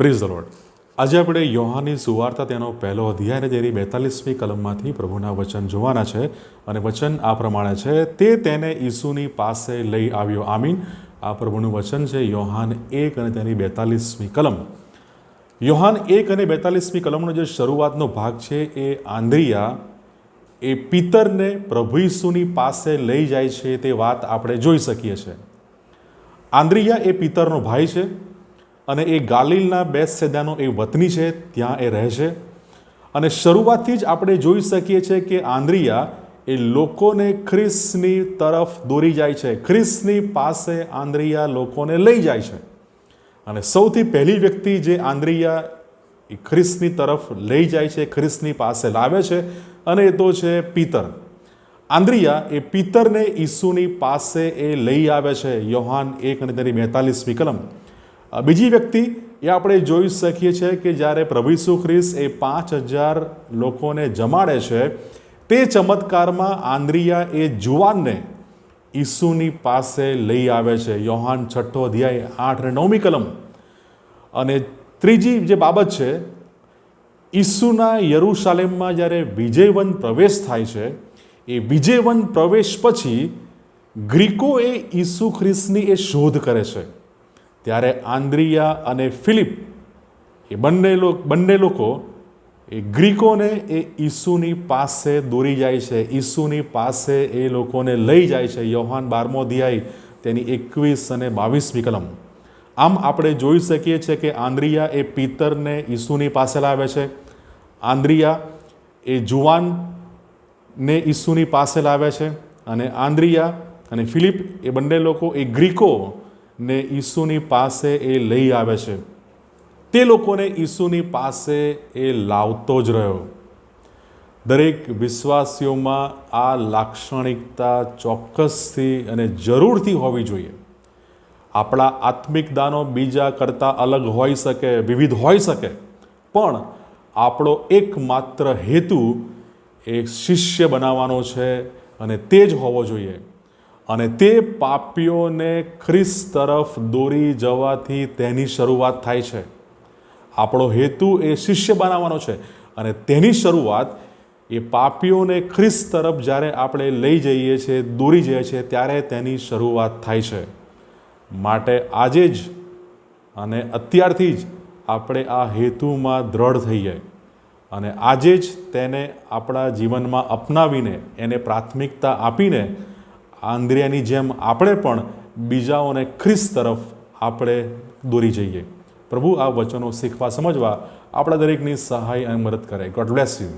Praise the lord આજે આપણે યોહાની સુવાર્તા તેનો પહેલો અધ્યાય અને તેની બેતાલીસમી કલમમાંથી પ્રભુના વચન જોવાના છે અને વચન આ પ્રમાણે છે, તે તેને ઈસુની પાસે લઈ આવ્યો. આમીન. આ પ્રભુનું વચન છે યોહાન એક અને તેની બેતાલીસમી કલમ. યોહાન એક અને બેતાલીસમી કલમનો જે શરૂઆતનો ભાગ છે એ આંદ્રિયા, એ પિતરને પ્રભુ ઈસુની પાસે લઈ જાય છે તે વાત આપણે જોઈ શકીએ છીએ. આંદ્રિયા એ પિતરનો ભાઈ છે. અને એ ગાલિલના બે સેદાનો એ વતની છે, ત્યાં એ રહે છે. અને શરૂઆતથી જ આપણે જોઈ શકીએ છીએ કે આંદ્રિયા એ લોકોને ખ્રિસની તરફ દોરી જાય છે. ખ્રિસ્તની પાસે આંદ્રિયા લોકોને લઈ જાય છે. અને સૌથી પહેલી વ્યક્તિ જે આંદ્રિયા એ ખ્રિસ્તની તરફ લઈ જાય છે ખ્રિસની પાસે લાવે છે, અને એ તો છે પિતર. આંદ્રિયા એ પિતરને ઈસુની પાસે એ લઈ આવે છે. યોહાન એક અને તેની બેતાલીસમી કલમ. બીજી વ્યક્તિ એ આપણે જોઈ શકીએ છીએ કે જ્યારે પ્રભુ ઈસુ એ પાંચ હજાર લોકોને જમાડે છે, તે ચમત્કારમાં આંદ્રિયા એ જુવાનને ઈસુની પાસે લઈ આવે છે. યોહાન છઠ્ઠો અધ્યાય આઠ અને નવમી કલમ. અને ત્રીજી જે બાબત છે, ઈસુના યરુશાલેમમાં જ્યારે વિજયવન પ્રવેશ થાય છે, એ વિજયવન પ્રવેશ પછી ગ્રીકો એ ઈસુ ખ્રિસ્તની એ શોધ કરે છે. ત્યારે આંદ્રિયા અને ફિલિપ, એ બંને લોક, બંને લોકો, એ ગ્રીકોને એ ઈસુની પાસે દોરી જાય છે. ઈસુની પાસે એ લોકોને લઈ જાય છે. યોહાન બારમો અધ્યાય તેની એકવીસ અને બાવીસમી કલમ. આમ આપણે જોઈ શકીએ છીએ કે આંદ્રિયા એ પિતરને ઈસુની પાસે લાવે છે. આંદ્રિયા એ જુવાનને ઈસુની પાસે લાવે છે. અને આંદ્રિયા અને ફિલિપ એ બંને લોકો, એ ગ્રીકો ને ઈસુની પાસે એ લઈ આવે છે. તે લોકોને ઈસુની પાસે એ લાવતો જ રહ્યો. દરેક વિશ્વાસીઓમાં આ લાક્ષણિકતા ચોક્કસથી અને જરૂરથી હોવી જોઈએ. આપણા આત્મિક દાનો બીજા કરતાં અલગ હોઈ શકે, વિવિધ હોઈ શકે, પણ આપણો એકમાત્ર હેતુ એ શિષ્ય બનાવવાનો છે અને તે જ હોવો જોઈએ. અને તે પાપીઓને ખ્રિસ્ત તરફ દોરી જવાથી તેની શરૂઆત થાય છે. આપણો હેતુ એ શિષ્ય બનાવવાનો છે અને તેની શરૂઆત એ પાપીઓને ખ્રિસ્ત તરફ જ્યારે આપણે લઈ જઈએ છીએ, દોરી જઈએ છીએ, ત્યારે તેની શરૂઆત થાય છે. માટે આજે જ અને અત્યારથી જ આપણે આ હેતુમાં દ્રઢ થઈએ અને આજે જ તેને આપણા જીવનમાં અપનાવીને, એને પ્રાથમિકતા આપીને આંદ્રિયાની જેમ આપણે પણ બીજાઓને ખ્રિસ્ત તરફ આપણે દોરી જઈએ. પ્રભુ આ વચનો શીખવા, સમજવા આપણા દરેકની સહાય અને મદદ કરે. God bless you